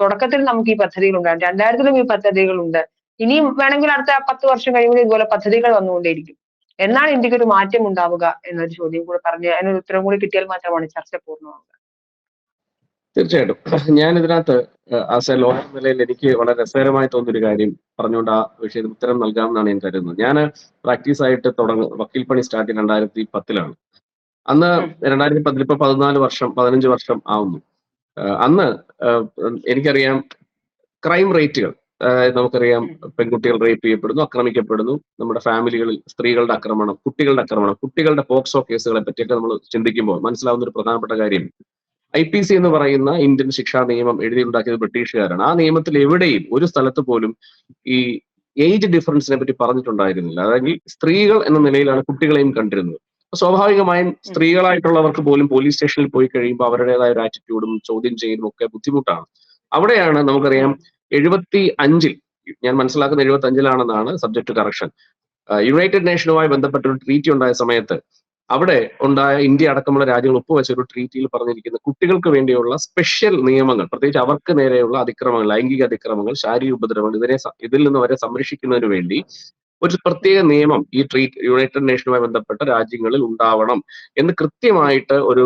തുടക്കത്തിൽ നമുക്ക് ഈ പദ്ധതികൾ ഉണ്ടായിരുന്നു. രണ്ടായിരത്തിലും ഈ പദ്ധതികളുണ്ട് ഇനിയും വേണമെങ്കിൽ അടുത്ത പത്ത് വർഷം കഴിയുമ്പോൾ ഇതുപോലെ പദ്ധതികൾ വന്നുകൊണ്ടേയിരിക്കും. എന്നാണ് ഇന്ത്യയ്ക്ക് ഒരു മാറ്റം ഉണ്ടാവുക എന്നൊരു ചോദ്യം കൂടെ പറഞ്ഞ് അതിനൊരു ഉത്തരം കൂടി കിട്ടിയാൽ മാത്രമാണ് ചർച്ച പൂർണമാവുക. തീർച്ചയായിട്ടും. ഞാൻ ഇതിനകത്ത് ആസ് എ ലോയർ നിലയിൽ എനിക്ക് വളരെ രസകരമായി തോന്നിയൊരു കാര്യം പറഞ്ഞുകൊണ്ട് ആ വിഷയത്തിന് ഉത്തരം നൽകാമെന്നാണ് ഞാൻ കരുതുന്നത്. ഞാൻ പ്രാക്ടീസ് ആയിട്ട് തുടങ്ങും വക്കീൽ പണി സ്റ്റാർട്ട് ചെയ്ത് രണ്ടായിരത്തി പത്തിലാണ് അന്ന് രണ്ടായിരത്തി പത്തിൽ ഇപ്പൊ പതിനാല് വർഷം പതിനഞ്ച് വർഷം ആവുന്നു. അന്ന് എനിക്കറിയാം ക്രൈം റേറ്റുകൾ നമുക്കറിയാം പെൺകുട്ടികൾ റേപ്പ് ചെയ്യപ്പെടുന്നു ആക്രമിക്കപ്പെടുന്നു. നമ്മുടെ ഫാമിലികളിൽ സ്ത്രീകളുടെ ആക്രമണം കുട്ടികളുടെ ആക്രമണം കുട്ടികളുടെ പോക്സോ കേസുകളെ പറ്റിയൊക്കെ നമ്മൾ ചിന്തിക്കുമ്പോൾ മനസ്സിലാവുന്ന ഒരു പ്രധാനപ്പെട്ട കാര്യം ഐ പി സി എന്ന് പറയുന്ന ഇന്ത്യൻ ശിക്ഷാ നിയമം എഴുതിയുണ്ടാക്കിയത് ബ്രിട്ടീഷുകാരാണ്. ആ നിയമത്തിൽ എവിടെയും ഒരു സ്ഥലത്ത് പോലും ഈ ഏജ് ഡിഫറൻസിനെ പറ്റി പറഞ്ഞിട്ടുണ്ടായിരുന്നില്ല. അതായത് സ്ത്രീകൾ എന്ന നിലയിലാണ് കുട്ടികളെയും കണ്ടിരുന്നത്. സ്വാഭാവികമായും സ്ത്രീകളായിട്ടുള്ളവർക്ക് പോലും പോലീസ് സ്റ്റേഷനിൽ പോയി കഴിയുമ്പോൾ അവരുടേതായ ഒരു ആറ്റിറ്റ്യൂഡും ചോദ്യം ചെയ്യലും ഒക്കെ ബുദ്ധിമുട്ടാണ്. അവിടെയാണ് നമുക്കറിയാം എഴുപത്തി അഞ്ചിൽ ഞാൻ മനസ്സിലാക്കുന്ന എഴുപത്തി അഞ്ചിലാണെന്നാണ് സബ്ജക്ട് കറക്ഷൻ യുണൈറ്റഡ് നേഷനുമായി ബന്ധപ്പെട്ട ഒരു ട്രീറ്റി ഉണ്ടായ സമയത്ത് അവിടെ ഉണ്ടായ ഇന്ത്യ അടക്കമുള്ള രാജ്യങ്ങൾ ഒപ്പുവെച്ച ഒരു ട്രീറ്റിയിൽ പറഞ്ഞിരിക്കുന്ന കുട്ടികൾക്ക് വേണ്ടിയുള്ള സ്പെഷ്യൽ നിയമങ്ങൾ പ്രത്യേകിച്ച് അവർക്ക് നേരെയുള്ള അതിക്രമങ്ങൾ ലൈംഗിക അതിക്രമങ്ങൾ ശാരീരിക ഉപദ്രവങ്ങൾ ഇതിനെ ഇതിൽ നിന്ന് അവരെ സംരക്ഷിക്കുന്നതിന് വേണ്ടി ഒരു പ്രത്യേക നിയമം ഈ ട്രീറ്റ് യുണൈറ്റഡ് നേഷനുമായി ബന്ധപ്പെട്ട രാജ്യങ്ങളിൽ ഉണ്ടാവണം എന്ന് കൃത്യമായിട്ട് ഒരു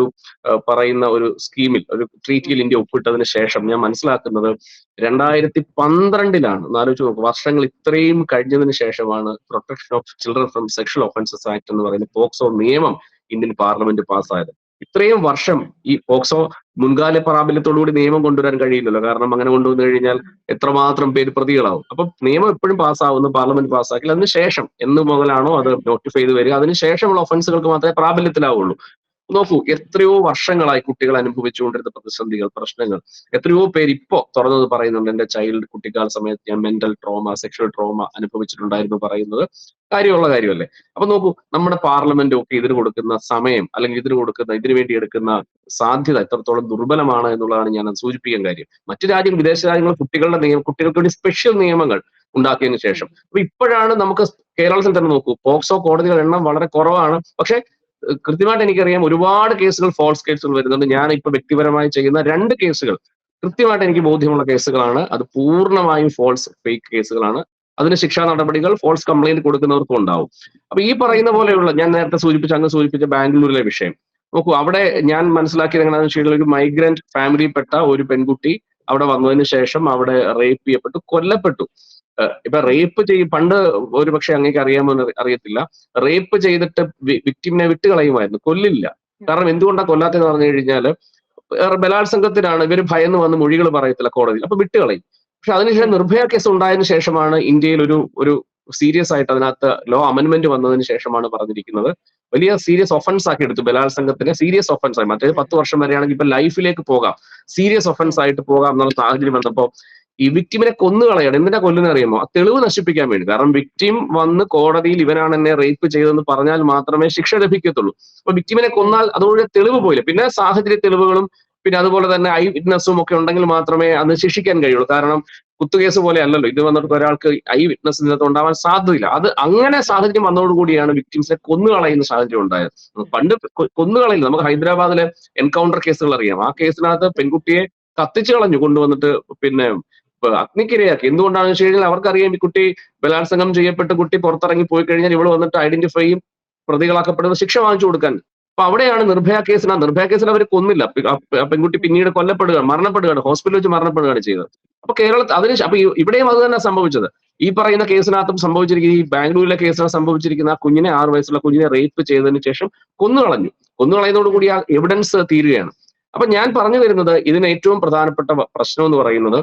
പറയുന്ന ഒരു സ്കീമിൽ ഒരു ട്രീറ്റിയിൽ ഇന്ത്യ ഒപ്പിട്ടതിന് ശേഷം ഞാൻ മനസ്സിലാക്കുന്നത് രണ്ടായിരത്തി പന്ത്രണ്ടിലാണ്. എന്നാലോചിച്ച് നോക്കുക വർഷങ്ങൾ ഇത്രയും കഴിഞ്ഞതിന് ശേഷമാണ് protection of children from sexual offences act എന്ന് പറയുന്ന പോക്സോ നിയമം ഇന്ത്യൻ പാർലമെന്റ് പാസ്സായത്. ഇത്രയും വർഷം ഈ പോക്സോ മുൻകാല പ്രാബല്യത്തോടുകൂടി നിയമം കൊണ്ടുവരാൻ കഴിയില്ലല്ലോ. കാരണം അങ്ങനെ കൊണ്ടുവന്നു കഴിഞ്ഞാൽ എത്രമാത്രം പേര് പ്രതികളാവും. അപ്പൊ നിയമം എപ്പോഴും പാസ്സാവുന്നു പാർലമെന്റ് പാസ്സാക്കി അതിന് ശേഷം എന്ന് മുതലാണോ അത് നോട്ടിഫൈ ചെയ്ത് വരിക. അതിന് ശേഷമുള്ള ഒഫൻസുകൾക്ക് മാത്രമേ പ്രാബല്യത്തിലാവുള്ളൂ. നോക്കൂ എത്രയോ വർഷങ്ങളായി കുട്ടികൾ അനുഭവിച്ചുകൊണ്ടിരുന്ന പ്രതിസന്ധികൾ പ്രശ്നങ്ങൾ. എത്രയോ പേര് ഇപ്പോ തുറന്നത് പറയുന്നുണ്ട് എന്റെ ചൈൽഡ് കുട്ടിക്കാല സമയത്ത് ഞാൻ മെന്റൽ ട്രോമ സെക്ഷൽ ട്രോമ അനുഭവിച്ചിട്ടുണ്ടായിരുന്നു പറയുന്നത്. കാര്യമുള്ള കാര്യമല്ലേ? അപ്പൊ നോക്കൂ നമ്മുടെ പാർലമെന്റ് ഒക്കെ ഇതിന് കൊടുക്കുന്ന സമയം അല്ലെങ്കിൽ ഇതിന് കൊടുക്കുന്ന ഇതിനു വേണ്ടി എടുക്കുന്ന സാധ്യത എത്രത്തോളം ദുർബലമാണ് എന്നുള്ളതാണ് ഞാൻ സൂചിപ്പിക്കാൻ കാര്യം. മറ്റു രാജ്യങ്ങൾ വിദേശ രാജ്യങ്ങൾ കുട്ടികളുടെ നിയമം കുട്ടികൾക്ക് വേണ്ടി സ്പെഷ്യൽ നിയമങ്ങൾ ഉണ്ടാക്കിയതിനു ശേഷം. അപ്പൊ ഇപ്പോഴാണ് നമുക്ക് കേരളത്തിൽ തന്നെ നോക്കൂ പോക്സോ കോടതികളുടെ എണ്ണം വളരെ കുറവാണ്. പക്ഷെ കൃത്യമായിട്ട് എനിക്കറിയാം ഒരുപാട് കേസുകൾ ഫോൾസ് കേസുകൾ വരുന്നുണ്ട്. ഞാൻ ഇപ്പൊ വ്യക്തിപരമായി ചെയ്യുന്ന രണ്ട് കേസുകൾ. കൃത്യമായിട്ട് എനിക്ക് ബോധ്യമുള്ള കേസുകളാണ്. അത് പൂർണമായും ഫോൾസ് ഫേക്ക് കേസുകളാണ്. അതിന് ശിക്ഷാ നടപടികൾ ഫോൾസ് കംപ്ലൈന്റ് കൊടുക്കുന്നവർക്കും ഉണ്ടാവും. അപ്പൊ ഈ പറയുന്ന പോലെയുള്ള ഞാൻ നേരത്തെ സൂചിപ്പിച്ച അങ്ങ് സൂചിപ്പിച്ച ബാംഗ്ലൂരിലെ വിഷയം. നോക്കൂ അവിടെ ഞാൻ മനസ്സിലാക്കിയത് എങ്ങനെയാണെന്ന് വെച്ചാൽ ഒരു മൈഗ്രന്റ് ഫാമിലിയിൽപ്പെട്ട ഒരു പെൺകുട്ടി അവിടെ വന്നതിന് ശേഷം അവിടെ റേപ്പ് ചെയ്യപ്പെട്ടു കൊല്ലപ്പെട്ടു. ഇപ്പൊ റേപ്പ് ചെയ്യും പണ്ട് ഒരു പക്ഷെ അങ്ങേക്ക് അറിയാമോ അറിയത്തില്ല. റേപ്പ് ചെയ്തിട്ട് വിക്ടിമിനെ വിട്ടുകളയുമായിരുന്നു. കൊല്ലില്ല. കാരണം എന്തുകൊണ്ടാണ് കൊല്ലാത്തെന്ന് പറഞ്ഞു കഴിഞ്ഞാൽ ബലാത്സംഗത്തിലാണ് ഇവർ ഭയന്ന് വന്ന് മൊഴികൾ പറയത്തില്ല കോടതിയിൽ. അപ്പൊ വിട്ടുകളയും. പക്ഷെ അതിനുശേഷം നിർഭയ കേസ് ഉണ്ടായതിനു ശേഷമാണ് ഇന്ത്യയിൽ ഒരു ഒരു സീരിയസ് ആയിട്ട് അതിനകത്ത് ലോ അമെന്റ്മെന്റ് വന്നതിന് ശേഷമാണ് പറഞ്ഞിരിക്കുന്നത്. വലിയ സീരിയസ് ഒഫൻസ് ആക്കി എടുത്തു ബലാത്സംഗത്തിന്. സീരിയസ് ഒഫൻസ് ആയി. മറ്റേത് പത്ത് വർഷം വരെയാണെങ്കിൽ ഇപ്പൊ ലൈഫിലേക്ക് പോകാം. സീരിയസ് ഒഫൻസ് ആയിട്ട് പോകാം എന്നുള്ള സാഹചര്യം വന്നപ്പോ ഈ വിക്ടിമിനെ കൊന്നു കളയണം. എന്തിനാ കൊല്ലുന്ന അറിയുമോ? ആ തെളിവ് നശിപ്പിക്കാൻ വേണ്ടി. കാരണം വിക്ടിം വന്ന് കോടതിയിൽ ഇവനാണ് എന്നെ റേപ്പ് ചെയ്തതെന്ന് പറഞ്ഞാൽ മാത്രമേ ശിക്ഷ ലഭിക്കത്തുള്ളൂ. അപ്പൊ വിക്ടിമിനെ കൊന്നാൽ അതുകൊണ്ട് തെളിവ് പോയില്ല. പിന്നെ സാഹചര്യ തെളിവുകളും പിന്നെ അതുപോലെ തന്നെ ഐ വിറ്റ്നസ്സും ഒക്കെ ഉണ്ടെങ്കിൽ മാത്രമേ അന്ന് ശിക്ഷിക്കാൻ കഴിയുള്ളൂ. കാരണം കുത്തുകേസ് പോലെ അല്ലല്ലോ. ഇത് വന്നിട്ട് ഒരാൾക്ക് ഐ വിറ്റ്നസ് ഇതിനകത്ത് ഉണ്ടാവാൻ സാധ്യതയില്ല. അത് അങ്ങനെ സാഹചര്യം വന്നതോടുകൂടിയാണ് വിക്ടിംസിനെ കൊന്നുകളയുന്ന സാഹചര്യം ഉണ്ടായത്. പണ്ട് കൊന്നുകളയില്ല നമുക്ക് ഹൈദരാബാദിലെ എൻകൗണ്ടർ കേസുകൾ അറിയാം. ആ കേസിനകത്ത് പെൺകുട്ടിയെ കത്തിച്ചു കളഞ്ഞു. കൊണ്ടുവന്നിട്ട് പിന്നെ അഗ്നിക്കിരയാക്കി. എന്തുകൊണ്ടാണെന്ന് വെച്ച് കഴിഞ്ഞാൽ അവർക്കറിയാം ഈ കുട്ടി ബലാത്സംഗം ചെയ്യപ്പെട്ട് കുട്ടി പുറത്തിറങ്ങി പോയി കഴിഞ്ഞാൽ ഇവിടെ വന്നിട്ട് ഐഡന്റിഫൈ ചെയ്യും പ്രതികളാക്കപ്പെടുന്ന ശിക്ഷ വാങ്ങിച്ചു കൊടുക്കാൻ. അപ്പൊ അവിടെയാണ് നിർഭയ കേസിന് നിർഭയ കേസിൽ അവർ കൊന്നില്ല. പെൺകുട്ടി പിന്നീട് കൊല്ലപ്പെടുകയാണ് മരണപ്പെടുകയാണ് ഹോസ്പിറ്റലിൽ വെച്ച് മരണപ്പെടുകയാണ് ചെയ്തത്. അപ്പൊ കേരളത്തിൽ അതിന് അപ്പൊ ഇവിടെയും അത് തന്നെ സംഭവിച്ചത്. ഈ പറയുന്ന കേസിനകത്തും സംഭവിച്ചിരിക്കുന്ന ഈ ബാംഗ്ലൂരിലെ കേസിനകത്ത് സംഭവിച്ചിരിക്കുന്ന ആ കുഞ്ഞിനെ ആറു വയസ്സുള്ള കുഞ്ഞിനെ റേപ്പ് ചെയ്തതിന് ശേഷം കൊന്നുകളഞ്ഞു. കൊന്നുകളയുന്നതോടുകൂടി ആ എവിഡൻസ് തീരുകയാണ്. അപ്പൊ ഞാൻ പറഞ്ഞു വരുന്നത് ഇതിന് ഏറ്റവും പ്രധാനപ്പെട്ട പ്രശ്നം എന്ന് പറയുന്നത്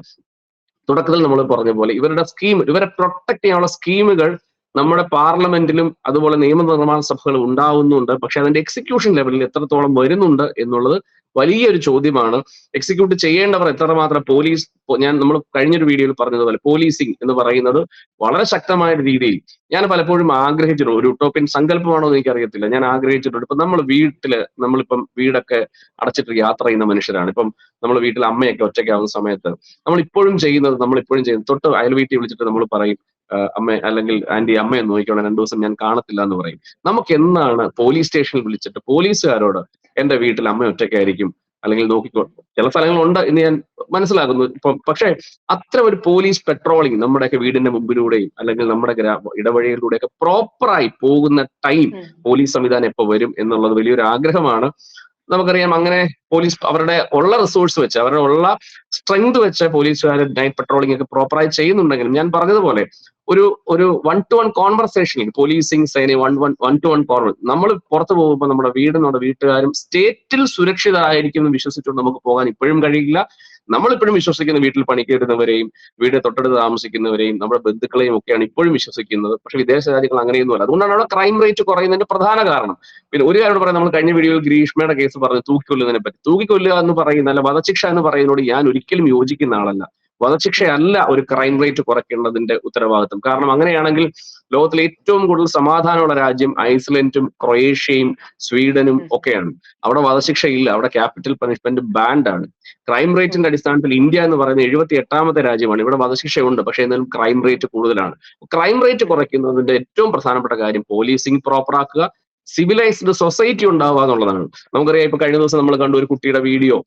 തുടക്കത്തിൽ നമ്മൾ പറഞ്ഞ പോലെ ഇവരുടെ സ്കീം ഇവരെ പ്രൊട്ടക്ട് ചെയ്യാനുള്ള സ്കീമുകൾ നമ്മുടെ പാർലമെന്റിലും അതുപോലെ നിയമനിർമ്മാണ സഭകളും ഉണ്ടാവുന്നുണ്ട്. പക്ഷെ അതിന്റെ എക്സിക്യൂഷൻ ലെവലിൽ എത്രത്തോളം വരുന്നുണ്ട് എന്നുള്ളത് വലിയൊരു ചോദ്യമാണ്. എക്സിക്യൂട്ട് ചെയ്യേണ്ടവർ എത്രമാത്രം പോലീസ് ഞാൻ നമ്മൾ കഴിഞ്ഞൊരു വീഡിയോയിൽ പറഞ്ഞതുപോലെ പോലീസിംഗ് എന്ന് പറയുന്നത് വളരെ ശക്തമായ രീതിയിൽ ഞാൻ പലപ്പോഴും ആഗ്രഹിച്ചിട്ടുണ്ട്. ഒരു ഉട്ടോപ്യൻ സങ്കല്പമാണോ എന്ന് എനിക്കറിയത്തില്ല. ഞാൻ ആഗ്രഹിച്ചിട്ടുണ്ട്. ഇപ്പൊ നമ്മൾ വീട്ടിൽ നമ്മളിപ്പം വീടൊക്കെ അടച്ചിട്ട് യാത്ര ചെയ്യുന്ന മനുഷ്യരാണ്. ഇപ്പം നമ്മൾ വീട്ടിൽ അമ്മയൊക്കെ ഒറ്റയ്ക്കാവുന്ന സമയത്ത് നമ്മൾ ഇപ്പോഴും ചെയ്യുന്നത് നമ്മൾ ഇപ്പോഴും ചെയ്യുന്നത്. തൊട്ട് അയൽ വീട്ടിൽ വിളിച്ചിട്ട് നമ്മൾ പറയും "ആ, അമ്മ അല്ലെങ്കിൽ ആന്റി അമ്മയെ നോക്കിക്കോളാം. രണ്ടു ദിവസം ഞാൻ കാണത്തില്ല എന്ന് പറയും. നമുക്ക് എന്നാണ് പോലീസ് സ്റ്റേഷനിൽ വിളിച്ചിട്ട് പോലീസുകാരോട് എന്റെ വീട്ടിൽ അമ്മ ഒറ്റയ്ക്കായിരിക്കും അല്ലെങ്കിൽ നോക്കിക്കോ ചില സ്ഥലങ്ങളുണ്ട് എന്ന് ഞാൻ മനസ്സിലാക്കുന്നു. ഇപ്പം പക്ഷേ അത്ര ഒരു പോലീസ് പെട്രോളിങ് നമ്മുടെയൊക്കെ വീടിന്റെ മുമ്പിലൂടെയും അല്ലെങ്കിൽ നമ്മുടെ ഗ്രാമ ഇടവഴികളിലൂടെയൊക്കെ പ്രോപ്പറായി പോകുന്ന ടൈം പോലീസ് സംവിധാനം എപ്പോ വരും എന്നുള്ളത് വലിയൊരു ആഗ്രഹമാണ്. നമുക്കറിയാം അങ്ങനെ പോലീസ് അവരുടെ ഉള്ള റിസോഴ്സ് വെച്ച് അവരുടെ ഉള്ള സ്ട്രെങ്ത് വെച്ച് പോലീസുകാർ നൈറ്റ് പട്രോളിംഗ് ഒക്കെ പ്രോപ്പറായി ചെയ്യുന്നുണ്ടെങ്കിലും ഞാൻ പറഞ്ഞതുപോലെ ഒരു ഒരു വൺ ടു വൺ കോൺവെർസേഷനിൽ പോലീസിങ് സേന one one one two one കോൺവർ നമ്മൾ പുറത്തു പോകുമ്പോൾ നമ്മുടെ വീടിനോട് നമ്മുടെ വീട്ടുകാരും സ്റ്റേറ്റിൽ സുരക്ഷിതരായിരിക്കും എന്ന് വിശ്വസിച്ചുകൊണ്ട് നമുക്ക് പോകാൻ ഇപ്പോഴും കഴിയില്ല. നമ്മളിപ്പോഴും വിശ്വസിക്കുന്ന വീട്ടിൽ പണിക്കേറുന്നവരെയും വീട് തൊട്ടടുത്ത് താമസിക്കുന്നവരെയും നമ്മുടെ ബന്ധുക്കളെയും ഒക്കെയാണ് ഇപ്പോഴും വിശ്വസിക്കുന്നത്. പക്ഷെ വിദേശ രാജ്യങ്ങൾ അങ്ങനെയൊന്നുമല്ല. അതുകൊണ്ടാണ് അവിടെ ക്രൈം റേറ്റ് കുറയുന്നതിന്റെ പ്രധാന കാരണം. പിന്നെ ഒരു കാര്യം പറയാം. നമ്മൾ കഴിഞ്ഞ വീഡിയോയിൽ ഗ്രീഷ്മയുടെ കേസ് പറഞ്ഞു തൂക്കിക്കൊല്ലുന്നതിനെ പറ്റി. തൂക്കിക്കൊല്ലുക എന്ന് പറയുന്ന അല്ല വധശിക്ഷ എന്ന് പറയുന്നതിനോട് ഞാൻ ഒരിക്കലും യോജിക്കുന്ന ആളല്ല. വധശിക്ഷയല്ല ഒരു ക്രൈം റേറ്റ് കുറയ്ക്കേണ്ടതിന്റെ ഉത്തരവാദിത്വം. കാരണം അങ്ങനെയാണെങ്കിൽ ലോകത്തിലെ ഏറ്റവും കൂടുതൽ സമാധാനമുള്ള രാജ്യം ഐസ്ലൻഡും ക്രൊയേഷ്യയും സ്വീഡനും ഒക്കെയാണ്. അവിടെ വധശിക്ഷയില്ല അവിടെ ക്യാപിറ്റൽ പണിഷ്മെന്റ് ബാൻഡ് ആണ്. ക്രൈം റേറ്റിന്റെ അടിസ്ഥാനത്തിൽ ഇന്ത്യ എന്ന് പറയുന്ന എഴുപത്തി എട്ടാമത്തെ രാജ്യമാണ്. ഇവിടെ വധശിക്ഷയുണ്ട് പക്ഷേ എന്നാലും ക്രൈം റേറ്റ് കൂടുതലാണ്. ക്രൈം റേറ്റ് കുറയ്ക്കുന്നതിന്റെ ഏറ്റവും പ്രധാനപ്പെട്ട കാര്യം പോലീസിംഗ് പ്രോപ്പർ ആക്കുക സിവിലൈസ്ഡ് സൊസൈറ്റി ഉണ്ടാവുക എന്നുള്ളതാണ്. നമുക്കറിയാം ഇപ്പൊ കഴിഞ്ഞ ദിവസം നമ്മൾ കണ്ടു ഒരു കുട്ടിയുടെ വീഡിയോ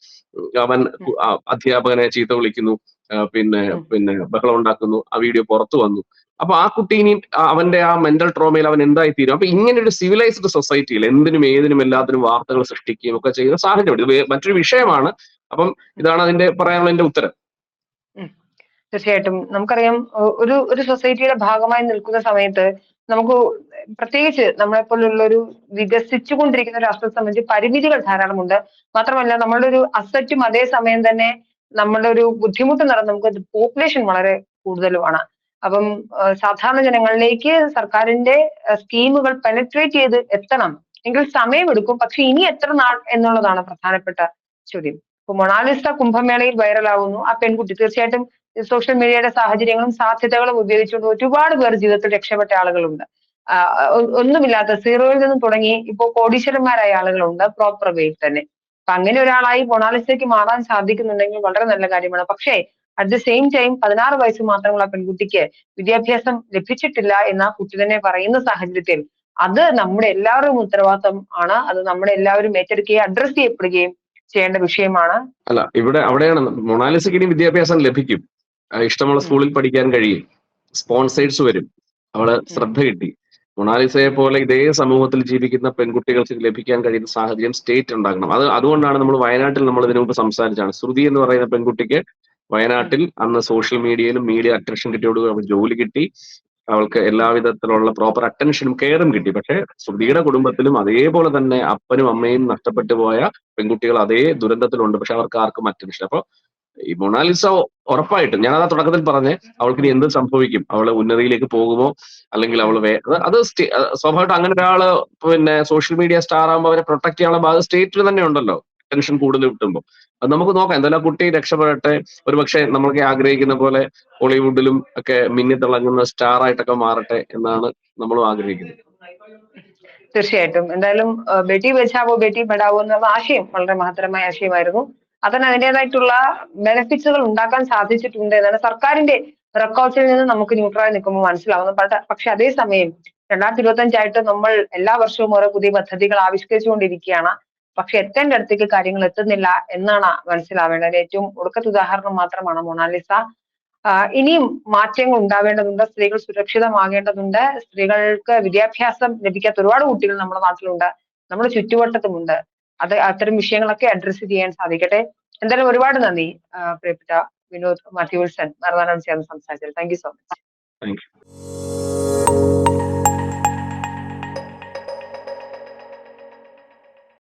അവൻ അധ്യാപകനെ ചീത്ത വിളിക്കുന്നു പിന്നെ പിന്നെ ബഹളം ഉണ്ടാക്കുന്നു ആ വീഡിയോ പുറത്തു വന്നു. അപ്പൊ ആ കുട്ടി ഇനി അവന്റെ ആ മെന്റൽ ട്രോമയിൽ അവൻ എന്തായി തീരും അപ്പൊ ഇങ്ങനെ ഒരു സിവിലൈസ്ഡ് സൊസൈറ്റിയിൽ എന്തിനും ഏതിനും എല്ലാത്തിനും വാർത്തകൾ സൃഷ്ടിക്കുകയും ഒക്കെ ചെയ്യുന്ന സാഹചര്യം. ഇത് മറ്റൊരു വിഷയമാണ്. അപ്പം ഇതാണ് അതിന്റെ പറയാനുള്ള എന്റെ ഉത്തരം. തീർച്ചയായിട്ടും. നമുക്കറിയാം ഒരു ഒരു സൊസൈറ്റിയുടെ ഭാഗമായി നിൽക്കുന്ന സമയത്ത് നമുക്ക് പ്രത്യേകിച്ച് നമ്മളെ പോലുള്ള ഒരു വികസിച്ചുകൊണ്ടിരിക്കുന്ന ഒരു രാഷ്ട്രത്തെ സംബന്ധിച്ച് പരിമിതികൾ ധാരാളമുണ്ട്. മാത്രമല്ല നമ്മളുടെ ഒരു അസറ്റും അതേസമയം തന്നെ നമ്മളുടെ ഒരു ബുദ്ധിമുട്ട് നിറഞ്ഞ നമുക്ക് പോപ്പുലേഷൻ വളരെ കൂടുതലുമാണ്. അപ്പം സാധാരണ ജനങ്ങളിലേക്ക് സർക്കാരിന്റെ സ്കീമുകൾ പെനട്രേറ്റ് ചെയ്ത് എത്തണം. എങ്കിൽ സമയമെടുക്കും. പക്ഷെ ഇനി എത്ര നാൾ എന്നുള്ളതാണ് പ്രധാനപ്പെട്ട ചോദ്യം. ഇപ്പൊ മൊണാലിസ കുംഭമേളയിൽ വൈറലാവുന്നു ആ പെൺകുട്ടി തീർച്ചയായിട്ടും സോഷ്യൽ മീഡിയയുടെ സാഹചര്യങ്ങളും സാധ്യതകളും ഉപയോഗിച്ചുകൊണ്ട് ഒരുപാട് പേർ ജീവിതത്തിൽ രക്ഷപ്പെട്ട ആളുകളുണ്ട്. ഒന്നുമില്ലാത്ത സീറോയിൽ നിന്നും തുടങ്ങി ഇപ്പോൾ കോടീശ്വരന്മാരായ ആളുകളുണ്ട് പ്രോപ്പർ വേയിൽ തന്നെ. അപ്പൊ അങ്ങനെ ഒരാളായി മൊണാലിസയ്ക്ക് മാറാൻ സാധിക്കുന്നുണ്ടെങ്കിൽ വളരെ നല്ല കാര്യമാണ്. പക്ഷേ അറ്റ് ദ സെയിം ടൈം പതിനാറ് വയസ്സ് മാത്രമുള്ള പെൺകുട്ടിക്ക് വിദ്യാഭ്യാസം ലഭിച്ചിട്ടില്ല എന്ന കുട്ടി തന്നെ പറയുന്ന സാഹചര്യത്തിൽ അത് നമ്മുടെ എല്ലാവരുടെയും ഉത്തരവാദിത്തം ആണ്. അത് നമ്മുടെ എല്ലാവരും ഏറ്റെടുക്കുകയും അഡ്രസ് ചെയ്യപ്പെടുകയും ചെയ്യേണ്ട വിഷയമാണ്. അല്ല ഇവിടെ അവിടെയാണ് മൊണാലിസയ്ക്ക് ഇനി വിദ്യാഭ്യാസം ലഭിക്കും. ഇഷ്ടമുള്ള സ്കൂളിൽ പഠിക്കാൻ കഴിയും. സ്പോൺസേഴ്സ് വരും. അവൾ ശ്രദ്ധ കിട്ടി. മൊണാലിസയെ പോലെ ഇതേ സമൂഹത്തിൽ ജീവിക്കുന്ന പെൺകുട്ടികൾക്ക് ലഭിക്കാൻ കഴിയുന്ന സാഹചര്യം സ്റ്റേറ്റ് ഉണ്ടാക്കണം അത് അതുകൊണ്ടാണ് നമ്മൾ വയനാട്ടിൽ നമ്മൾ ഇതിനു മുമ്പ് സംസാരിച്ചാണ് ശ്രുതി എന്ന് പറയുന്ന പെൺകുട്ടിക്ക് വയനാട്ടിൽ അന്ന് സോഷ്യൽ മീഡിയയിലും മീഡിയ അറ്റൻഷൻ കിട്ടിയോട് അവൾ ജോലി കിട്ടി. അവൾക്ക് എല്ലാവിധത്തിലുള്ള പ്രോപ്പർ അറ്റൻഷനും കെയറും കിട്ടി. പക്ഷെ ശ്രുതിയുടെ കുടുംബത്തിലും അതേപോലെ തന്നെ അപ്പനും അമ്മയും നഷ്ടപ്പെട്ടു പോയ പെൺകുട്ടികൾ അതേ ദുരന്തത്തിലുണ്ട്. പക്ഷെ അവർക്ക് ആർക്കും അറ്റൻഷൻ അപ്പൊ ഈ മൊണാലിസ ഉറപ്പായിട്ടും ഞാൻ ആ തുടക്കത്തിൽ പറഞ്ഞേ അവൾക്ക് ഇനി എന്ത് സംഭവിക്കും? അവൾ ഉന്നതിയിലേക്ക് പോകുമോ? അല്ലെങ്കിൽ അവൾ അത് സ്വാഭാവികമായിട്ടും അങ്ങനെ ഒരാൾ പിന്നെ സോഷ്യൽ മീഡിയ സ്റ്റാർ ആകുമ്പോൾ അവരെ പ്രൊട്ടക്ട് ചെയ്യാനുള്ള ഭാഗം സ്റ്റേറ്റിൽ തന്നെ ഉണ്ടല്ലോ ടെൻഷൻ കൂടുതൽ കിട്ടുമ്പോൾ അത് നമുക്ക് നോക്കാം എന്തായാലും കുട്ടി രക്ഷപ്പെടട്ടെ. ഒരു പക്ഷേ നമ്മളൊക്കെ ആഗ്രഹിക്കുന്ന പോലെ ഹോളിവുഡിലും ഒക്കെ മിന്നിത്തിളങ്ങുന്ന സ്റ്റാർ ആയിട്ടൊക്കെ മാറട്ടെ എന്നാണ് നമ്മളും ആഗ്രഹിക്കുന്നത്. തീർച്ചയായിട്ടും. എന്തായാലും ബേട്ടി ബച്ചാവോ ബേട്ടി പഠാവോ എന്നുള്ള ആശയം വളരെ മഹത്തരമായ ആശയമായിരുന്നു. അതിന് അതിന്റെതായിട്ടുള്ള ബെനിഫിറ്റ്സുകൾ ഉണ്ടാക്കാൻ സാധിച്ചിട്ടുണ്ട് എന്നാണ് സർക്കാരിന്റെ റെക്കോർഡ്സിൽ നിന്ന് നമുക്ക് ന്യൂട്രലായി നിൽക്കുമ്പോൾ മനസ്സിലാവുന്നത്. പക്ഷെ- അതേസമയം രണ്ടായിരത്തി ഇരുപത്തി അഞ്ചായിട്ട് നമ്മൾ എല്ലാ വർഷവും ഓരോ പുതിയ പദ്ധതികൾ ആവിഷ്കരിച്ചുകൊണ്ടിരിക്കുകയാണ്. പക്ഷെ എത്തേണ്ട അടുത്തേക്ക് കാര്യങ്ങൾ എത്തുന്നില്ല എന്നാണ് മനസ്സിലാവേണ്ടത്. ഏറ്റവും ഒടുക്കത്തെ ഉദാഹരണം മാത്രമാണ് മൊണാലിസ. ഇനിയും മാറ്റങ്ങൾ ഉണ്ടാവേണ്ടതുണ്ട്. സ്ത്രീകൾ സുരക്ഷിതമാകേണ്ടതുണ്ട്. സ്ത്രീകൾക്ക് വിദ്യാഭ്യാസം ലഭിക്കാത്ത ഒരുപാട് കുട്ടികൾ നമ്മുടെ നാട്ടിലുണ്ട്. നമ്മുടെ ചുറ്റുവട്ടത്തുമുണ്ട്. അത് അത്തരം വിഷയങ്ങളൊക്കെ അഡ്രസ്സ് ചെയ്യാൻ സാധിക്കട്ടെ. എന്തായാലും ഒരുപാട് നന്ദി പ്രിയപ്പെട്ട വിനോദ് മാത്യു വിൽസൺ മറുനാടൻ ചേർന്ന് സംസാരിച്ചത് thank you so much thank